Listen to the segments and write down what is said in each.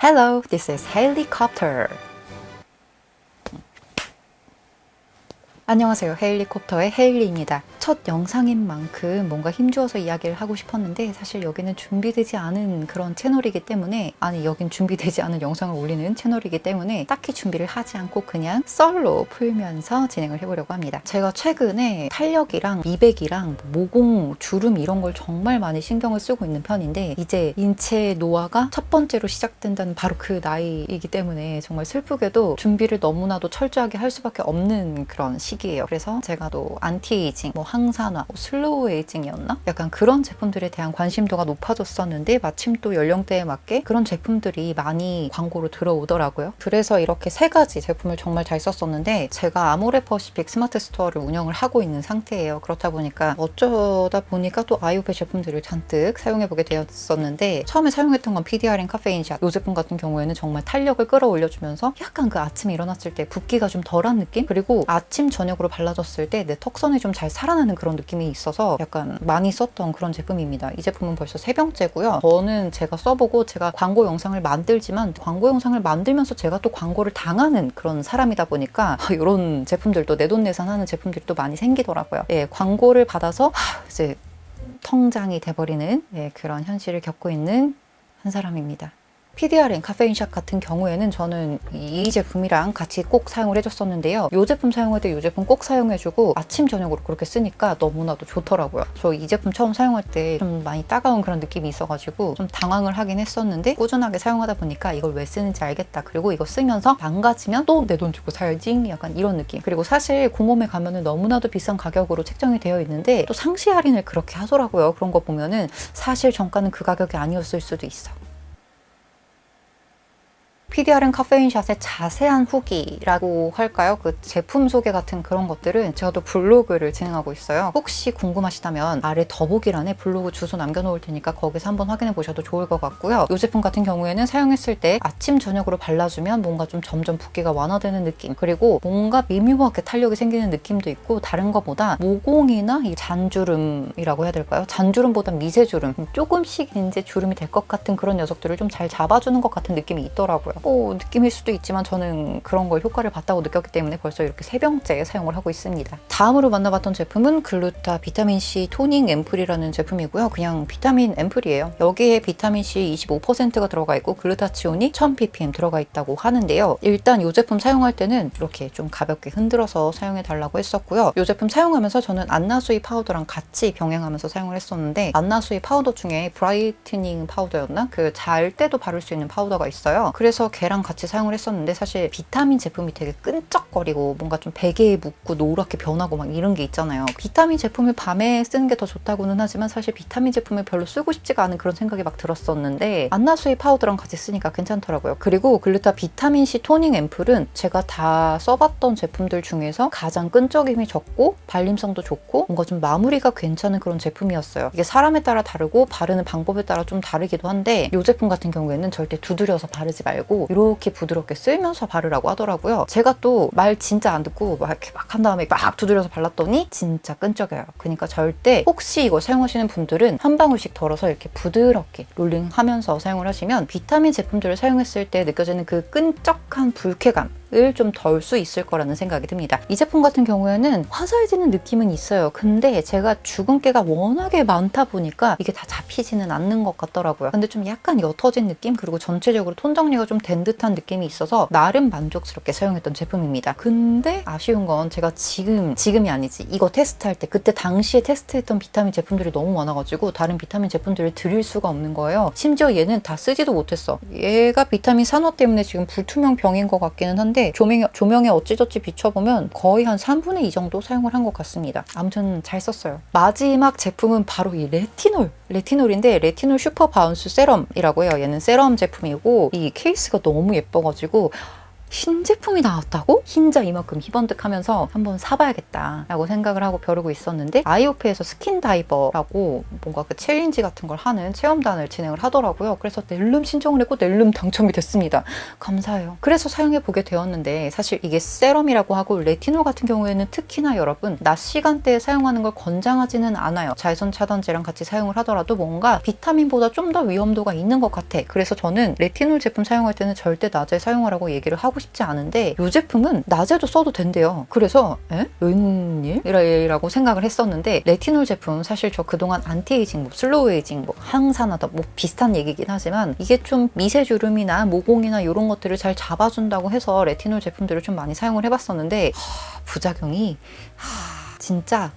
Hello, this is Helicopter. 안녕하세요. 헤일리콥터의 헤일리입니다. 첫 영상인 만큼 뭔가 힘주어서 이야기를 하고 싶었는데 사실 여기는 준비되지 않은 그런 채널이기 때문에 아니 여긴 준비되지 않은 영상을 올리는 채널이기 때문에 딱히 준비를 하지 않고 그냥 썰로 풀면서 진행을 해보려고 합니다. 제가 최근에 탄력이랑 미백이랑 모공, 주름 이런 걸 정말 많이 신경을 쓰고 있는 편인데 이제 인체 노화가 첫 번째로 시작된다는 바로 그 나이이기 때문에 정말 슬프게도 준비를 너무나도 철저하게 할 수밖에 없는 그런 시기 예요. 그래서 제가 또 안티에이징, 뭐 항산화, 뭐 슬로우 에이징이었나? 약간 그런 제품들에 대한 관심도가 높아졌었는데 마침 또 연령대에 맞게 그런 제품들이 많이 광고로 들어오더라고요. 그래서 이렇게 세 가지 제품을 정말 잘 썼었는데 제가 아모레 퍼시픽 스마트 스토어를 운영을 하고 있는 상태예요. 그렇다 보니까 어쩌다 보니까 또 아이오페 제품들을 잔뜩 사용해보게 되었었는데 처음에 사용했던 건 PDR인 카페인샷 이 제품 같은 경우에는 정말 탄력을 끌어올려주면서 약간 그 아침에 일어났을 때 붓기가 좀 덜한 느낌? 그리고 아침 저녁 으로 발라줬을 때 내 턱선이 좀 잘 살아나는 그런 느낌이 있어서 약간 많이 썼던 그런 제품입니다. 이 제품은 벌써 세 병째고요. 저는 제가 써보고 제가 광고 영상을 만들지만 광고 영상을 만들면서 제가 또 광고를 당하는 그런 사람이다 보니까 이런 제품들도 내돈내산하는 제품들이 또 많이 생기더라고요. 예, 광고를 받아서 하, 이제 통장이 돼버리는 예, 그런 현실을 겪고 있는 한 사람입니다. PDRN 카페인샷 같은 경우에는 저는 이 제품이랑 같이 꼭 사용을 해줬었는데요. 이 제품 사용할 때 이 제품 꼭 사용해주고 아침 저녁으로 그렇게 쓰니까 너무나도 좋더라고요. 저 이 제품 처음 사용할 때 좀 많이 따가운 그런 느낌이 있어가지고 좀 당황을 하긴 했었는데 꾸준하게 사용하다 보니까 이걸 왜 쓰는지 알겠다. 그리고 이거 쓰면서 망가지면 또 내 돈 주고 사야지 약간 이런 느낌. 그리고 사실 공홈에 가면은 너무나도 비싼 가격으로 책정이 되어 있는데 또 상시 할인을 그렇게 하더라고요. 그런 거 보면은 사실 정가는 그 가격이 아니었을 수도 있어. PDR은 카페인샷의 자세한 후기라고 할까요? 그 제품 소개 같은 그런 것들은 제가 또 블로그를 진행하고 있어요. 혹시 궁금하시다면 아래 더보기란에 블로그 주소 남겨놓을 테니까 거기서 한번 확인해 보셔도 좋을 것 같고요. 이 제품 같은 경우에는 사용했을 때 아침 저녁으로 발라주면 뭔가 좀 점점 붓기가 완화되는 느낌 그리고 뭔가 미묘하게 탄력이 생기는 느낌도 있고 다른 것보다 모공이나 이 잔주름이라고 해야 될까요? 잔주름보다 미세주름 조금씩 이제 주름이 될 것 같은 그런 녀석들을 좀 잘 잡아주는 것 같은 느낌이 있더라고요. 뭐 느낌일 수도 있지만 저는 그런 걸 효과를 봤다고 느꼈기 때문에 벌써 이렇게 세 병째 사용을 하고 있습니다. 다음으로 만나봤던 제품은 글루타 비타민C 토닝 앰플이라는 제품이고요. 그냥 비타민 앰플이에요. 여기에 비타민C 25%가 들어가 있고 글루타치온이 1000ppm 들어가 있다고 하는데요. 일단 이 제품 사용할 때는 이렇게 좀 가볍게 흔들어서 사용해 달라고 했었고요. 이 제품 사용하면서 저는 안나수이 파우더랑 같이 병행하면서 사용을 했었는데 안나수이 파우더 중에 브라이트닝 파우더였나? 그 잘 때도 바를 수 있는 파우더가 있어요. 그래서 걔랑 같이 사용을 했었는데 사실 비타민 제품이 되게 끈적거리고 뭔가 좀 베개에 묻고 노랗게 변하고 막 이런 게 있잖아요. 비타민 제품을 밤에 쓰는 게 더 좋다고는 하지만 사실 비타민 제품을 별로 쓰고 싶지가 않은 그런 생각이 막 들었었는데 안나수이 파우더랑 같이 쓰니까 괜찮더라고요. 그리고 글루타 비타민 C 토닝 앰플은 제가 다 써봤던 제품들 중에서 가장 끈적임이 적고 발림성도 좋고 뭔가 좀 마무리가 괜찮은 그런 제품이었어요. 이게 사람에 따라 다르고 바르는 방법에 따라 좀 다르기도 한데 이 제품 같은 경우에는 절대 두드려서 바르지 말고 이렇게 부드럽게 쓸면서 바르라고 하더라고요. 제가 또 말 진짜 안 듣고 막 이렇게 막 한 다음에 막 두드려서 발랐더니 진짜 끈적여요. 그러니까 절대 혹시 이거 사용하시는 분들은 한 방울씩 덜어서 이렇게 부드럽게 롤링하면서 사용을 하시면 비타민 제품들을 사용했을 때 느껴지는 그 끈적한 불쾌감 을 좀 덜 수 있을 거라는 생각이 듭니다. 이 제품 같은 경우에는 화사해지는 느낌은 있어요. 근데 제가 주근깨가 워낙에 많다 보니까 이게 다 잡히지는 않는 것 같더라고요. 근데 좀 약간 옅어진 느낌 그리고 전체적으로 톤 정리가 좀 된 듯한 느낌이 있어서 나름 만족스럽게 사용했던 제품입니다. 근데 아쉬운 건 제가 지금 지금이 아니지 이거 테스트할 때 그때 당시에 테스트했던 비타민 제품들이 너무 많아가지고 다른 비타민 제품들을 드릴 수가 없는 거예요. 심지어 얘는 다 쓰지도 못했어. 얘가 비타민 산화 때문에 지금 불투명 병인 것 같기는 한데 조명에, 조명에 어찌저찌 비춰보면 거의 한 3분의 2 정도 사용을 한 것 같습니다. 아무튼 잘 썼어요. 마지막 제품은 바로 이 레티놀. 레티놀인데 레티놀 슈퍼 바운스 세럼이라고 해요. 얘는 세럼 제품이고 이 케이스가 너무 예뻐가지고 신제품이 나왔다고? 흰자 이만큼 희번뜩하면서 한번 사봐야겠다 라고 생각을 하고 벼르고 있었는데 아이오페에서 스킨 다이버라고 뭔가 그 챌린지 같은 걸 하는 체험단을 진행을 하더라고요. 그래서 낼름 신청을 했고 낼름 당첨이 됐습니다. 감사해요. 그래서 사용해 보게 되었는데 사실 이게 세럼이라고 하고 레티놀 같은 경우에는 특히나 여러분 낮 시간대에 사용하는 걸 권장하지는 않아요. 자외선 차단제랑 같이 사용을 하더라도 뭔가 비타민보다 좀 더 위험도가 있는 것 같아. 그래서 저는 레티놀 제품 사용할 때는 절대 낮에 사용하라고 얘기를 하고 싶지 않은데 이 제품은 낮에도 써도 된대요. 그래서 에? 웬일? 이라고 생각을 했었는데 레티놀 제품 사실 저 그동안 안티에이징, 뭐 슬로우 에이징, 뭐 항산화다 뭐 비슷한 얘기긴 하지만 이게 좀 미세 주름이나 모공이나 이런 것들을 잘 잡아준다고 해서 레티놀 제품들을 좀 많이 사용을 해봤었는데 하, 부작용이 하, 진짜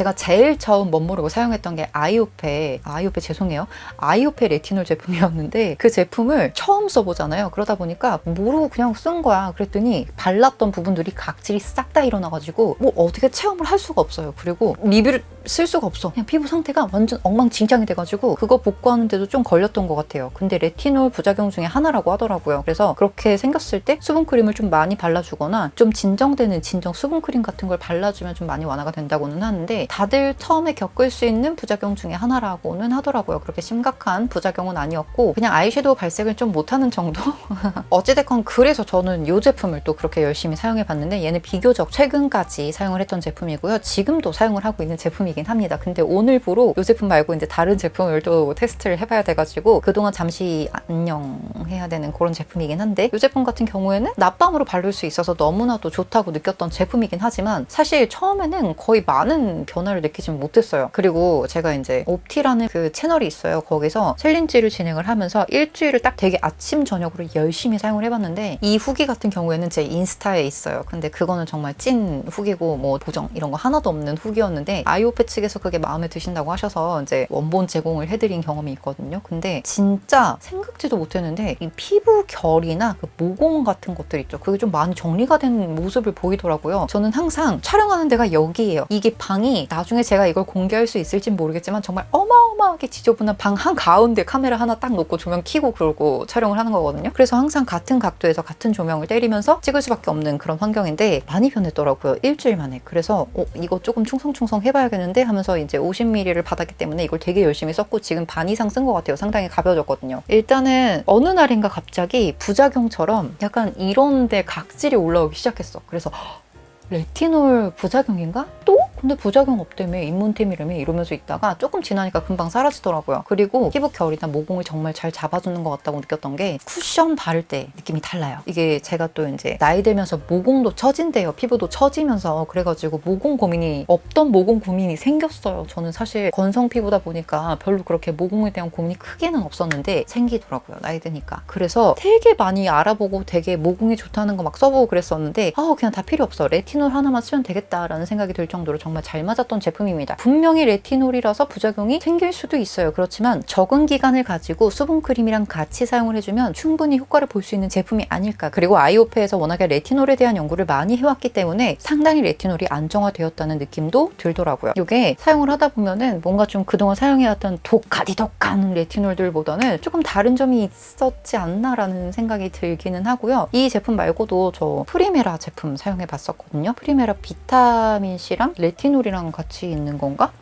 제가 제일 처음 멋모르고 사용했던 게 아이오페, 아이오페 죄송해요. 아이오페 레티놀 제품이었는데 그 제품을 처음 써보잖아요. 그러다 보니까 모르고 그냥 쓴 거야. 그랬더니 발랐던 부분들이 각질이 싹 다 일어나가지고 뭐 어떻게 체험을 할 수가 없어요. 그리고 리뷰를 쓸 수가 없어. 그냥 피부 상태가 완전 엉망진창이 돼가지고 그거 복구하는데도 좀 걸렸던 것 같아요. 근데 레티놀 부작용 중에 하나라고 하더라고요. 그래서 그렇게 생겼을 때 수분크림을 좀 많이 발라주거나 좀 진정되는 진정 수분크림 같은 걸 발라주면 좀 많이 완화가 된다고는 하는데 다들 처음에 겪을 수 있는 부작용 중에 하나라고는 하더라고요. 그렇게 심각한 부작용은 아니었고 그냥 아이섀도우 발색을 좀 못하는 정도? 어찌됐건 그래서 저는 이 제품을 또 그렇게 열심히 사용해봤는데 얘는 비교적 최근까지 사용을 했던 제품이고요. 지금도 사용을 하고 있는 제품이긴 합니다. 근데 오늘부로 이 제품 말고 이제 다른 제품을 또 테스트를 해봐야 돼가지고 그동안 잠시 안녕해야 되는 그런 제품이긴 한데 이 제품 같은 경우에는 낮밤으로 바를 수 있어서 너무나도 좋다고 느꼈던 제품이긴 하지만 사실 처음에는 거의 많은 변 화를 느끼지 못했어요. 그리고 제가 이제 옵티라는 그 채널이 있어요. 거기서 챌린지를 진행을 하면서 일주일을 딱 되게 아침 저녁으로 열심히 사용을 해봤는데 이 후기 같은 경우에는 제 인스타에 있어요. 근데 그거는 정말 찐 후기고 뭐 보정 이런 거 하나도 없는 후기였는데 아이오페 측에서 그게 마음에 드신다고 하셔서 이제 원본 제공을 해드린 경험이 있거든요. 근데 진짜 생각지도 못했는데 이 피부 결이나 그 모공 같은 것들 있죠. 그게 좀 많이 정리가 된 모습을 보이더라고요. 저는 항상 촬영하는 데가 여기예요. 이게 방이 나중에 제가 이걸 공개할 수 있을진 모르겠지만 정말 어마어마하게 지저분한 방 한 가운데 카메라 하나 딱 놓고 조명 켜고 그러고 촬영을 하는 거거든요. 그래서 항상 같은 각도에서 같은 조명을 때리면서 찍을 수밖에 없는 그런 환경인데 많이 변했더라고요. 일주일 만에. 그래서 어, 이거 조금 충성충성 해봐야겠는데 하면서 이제 50ml를 받았기 때문에 이걸 되게 열심히 썼고 지금 반 이상 쓴 것 같아요. 상당히 가벼워졌거든요. 일단은 어느 날인가 갑자기 부작용처럼 약간 이런데 각질이 올라오기 시작했어. 그래서 레티놀 부작용인가? 또? 근데 부작용 없다며 입문템이라며 이러면서 있다가 조금 지나니까 금방 사라지더라고요. 그리고 피부 결이나 모공을 정말 잘 잡아주는 것 같다고 느꼈던 게 쿠션 바를 때 느낌이 달라요. 이게 제가 또 이제 나이 들면서 모공도 처진대요. 피부도 처지면서 그래가지고 모공 고민이 없던 모공 고민이 생겼어요. 저는 사실 건성 피부다 보니까 별로 그렇게 모공에 대한 고민이 크게는 없었는데 생기더라고요. 나이 드니까. 그래서 되게 많이 알아보고 되게 모공에 좋다는 거 막 써보고 그랬었는데 아 그냥 다 필요 없어. 레티놀 하나만 쓰면 되겠다라는 생각이 들 정도로 정말 잘 맞았던 제품입니다. 분명히 레티놀이라서 부작용이 생길 수도 있어요. 그렇지만 적은 기간을 가지고 수분크림이랑 같이 사용을 해주면 충분히 효과를 볼 수 있는 제품이 아닐까. 그리고 아이오페에서 워낙에 레티놀에 대한 연구를 많이 해왔기 때문에 상당히 레티놀이 안정화되었다는 느낌도 들더라고요. 이게 사용을 하다 보면은 뭔가 좀 그동안 사용해왔던 독하디독한 레티놀들보다는 조금 다른 점이 있었지 않나라는 생각이 들기는 하고요. 이 제품 말고도 저 프리메라 제품 사용해 봤었거든요. 프리메라 비타민 C랑 레티놀 이랑 같이 있는 건가?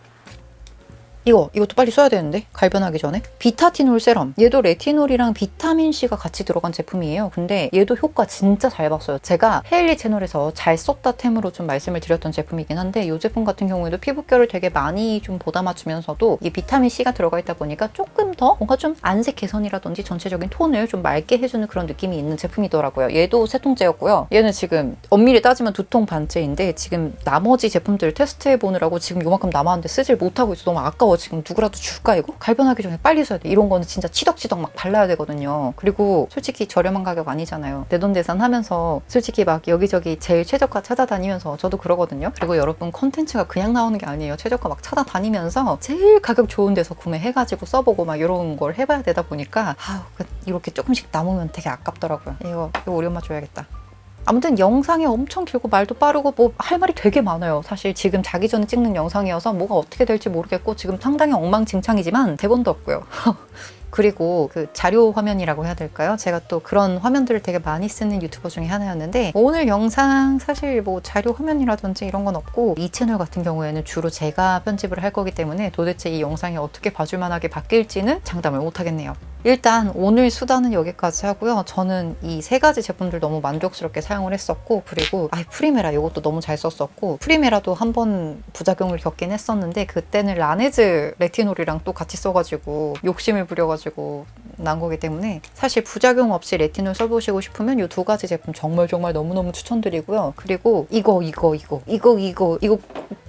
이거 이것도 빨리 써야 되는데 갈변하기 전에. 비타티놀 세럼. 얘도 레티놀이랑 비타민 C가 같이 들어간 제품이에요. 근데 얘도 효과 진짜 잘 봤어요. 제가 헤일리 채널에서 잘 썼다 템으로 좀 말씀을 드렸던 제품이긴 한데 이 제품 같은 경우에도 피부결을 되게 많이 좀 보다 맞추면서도 이 비타민 C가 들어가 있다 보니까 조금 더 뭔가 좀 안색 개선이라든지 전체적인 톤을 좀 맑게 해주는 그런 느낌이 있는 제품이더라고요. 얘도 세 통째였고요. 얘는 지금 엄밀히 따지면 두 통 반째인데 지금 나머지 제품들 테스트해 보느라고 지금 요만큼 남았는데 쓰질 못하고 있어 너무 아까워 지금 누구라도 줄까 이거? 갈변하기 전에 빨리 써야 돼. 이런 거는 진짜 치덕치덕 막 발라야 되거든요. 그리고 솔직히 저렴한 가격 아니잖아요. 내돈내산 하면서 솔직히 막 여기저기 제일 최저가 찾아다니면서 저도 그러거든요. 그리고 여러분 컨텐츠가 그냥 나오는 게 아니에요. 최저가 막 찾아다니면서 제일 가격 좋은 데서 구매해가지고 써보고 막 이런 걸 해봐야 되다 보니까 아우 그 이렇게 조금씩 남으면 되게 아깝더라고요. 이거 이거 우리 엄마 줘야겠다. 아무튼 영상이 엄청 길고 말도 빠르고 뭐 할 말이 되게 많아요. 사실 지금 자기 전에 찍는 영상이어서 뭐가 어떻게 될지 모르겠고 지금 상당히 엉망진창이지만 대본도 없고요. 그리고 그 자료 화면이라고 해야 될까요? 제가 또 그런 화면들을 되게 많이 쓰는 유튜버 중에 하나였는데 오늘 영상 사실 뭐 자료 화면이라든지 이런 건 없고 이 채널 같은 경우에는 주로 제가 편집을 할 거기 때문에 도대체 이 영상이 어떻게 봐줄 만하게 바뀔지는 장담을 못 하겠네요. 일단 오늘 수단은 여기까지 하고요. 저는 이 세 가지 제품들 너무 만족스럽게 사용을 했었고 그리고 아 프리메라 이것도 너무 잘 썼었고 프리메라도 한 번 부작용을 겪긴 했었는데 그때는 라네즈 레티놀이랑 또 같이 써가지고 욕심을 부려가지고 난 거기 때문에 사실 부작용 없이 레티놀 써보시고 싶으면 이 두 가지 제품 정말 정말 너무너무 추천드리고요. 그리고 이거 이거 이거 이거 이거 이거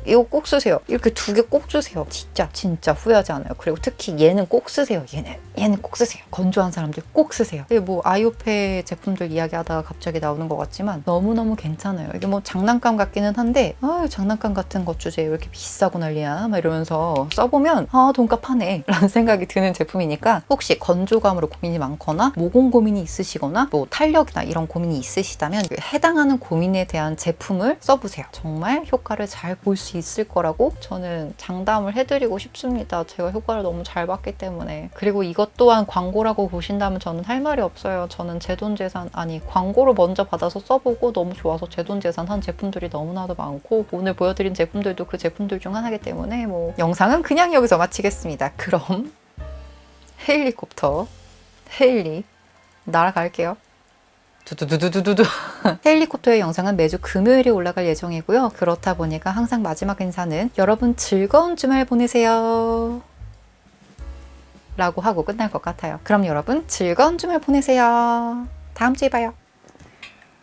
이거 꼭 쓰세요. 이렇게 두 개 꼭 주세요. 진짜 진짜 후회하지 않아요. 그리고 특히 얘는 꼭 쓰세요. 얘는 얘는 꼭 쓰세요. 건조한 사람들 꼭 쓰세요. 뭐 아이오페 제품들 이야기하다가 갑자기 나오는 것 같지만 너무 너무 괜찮아요. 이게 뭐 장난감 같기는 한데 아 장난감 같은 것 주제 왜 이렇게 비싸고 난리야 막 이러면서 써보면 아 돈값 하네 라는 생각이 드는 제품이니까 혹시 건조감으로 고민이 많거나 모공 고민이 있으시거나 뭐 탄력이나 이런 고민이 있으시다면 그 해당하는 고민에 대한 제품을 써보세요. 정말 효과를 잘 볼 수 있을 거라고 저는 장담을 해드리고 싶습니다. 제가 효과를 너무 잘 봤기 때문에. 그리고 이것 또한 광고라고 보신다면 저는 할 말이 없어요. 저는 제 돈 재산, 아니, 광고를 먼저 받아서 써보고 너무 좋아서 제 돈 재산 한 제품들이 너무나도 많고, 오늘 보여드린 제품들도 그 제품들 중 하나이기 때문에 뭐, 영상은 그냥 여기서 마치겠습니다. 그럼, 헬리콥터, 헤일리, 날아갈게요. 두두두두두두. 헬리콥터의 영상은 매주 금요일에 올라갈 예정이고요. 그렇다 보니까 항상 마지막 인사는 여러분 즐거운 주말 보내세요. 라고 하고 끝날 것 같아요. 그럼 여러분 즐거운 주말 보내세요. 다음 주에 봐요.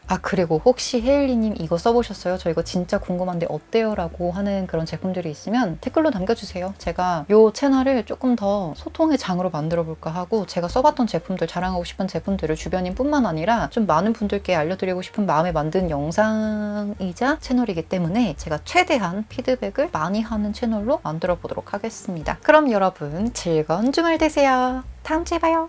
아 그리고 혹시 헤일리님 이거 써보셨어요? 저 이거 진짜 궁금한데 어때요? 라고 하는 그런 제품들이 있으면 댓글로 남겨주세요. 제가 이 채널을 조금 더 소통의 장으로 만들어 볼까 하고 제가 써봤던 제품들 자랑하고 싶은 제품들을 주변인 뿐만 아니라 좀 많은 분들께 알려드리고 싶은 마음에 만든 영상이자 채널이기 때문에 제가 최대한 피드백을 많이 하는 채널로 만들어 보도록 하겠습니다. 그럼 여러분 즐거운 주말 되세요. 다음 주에 봐요.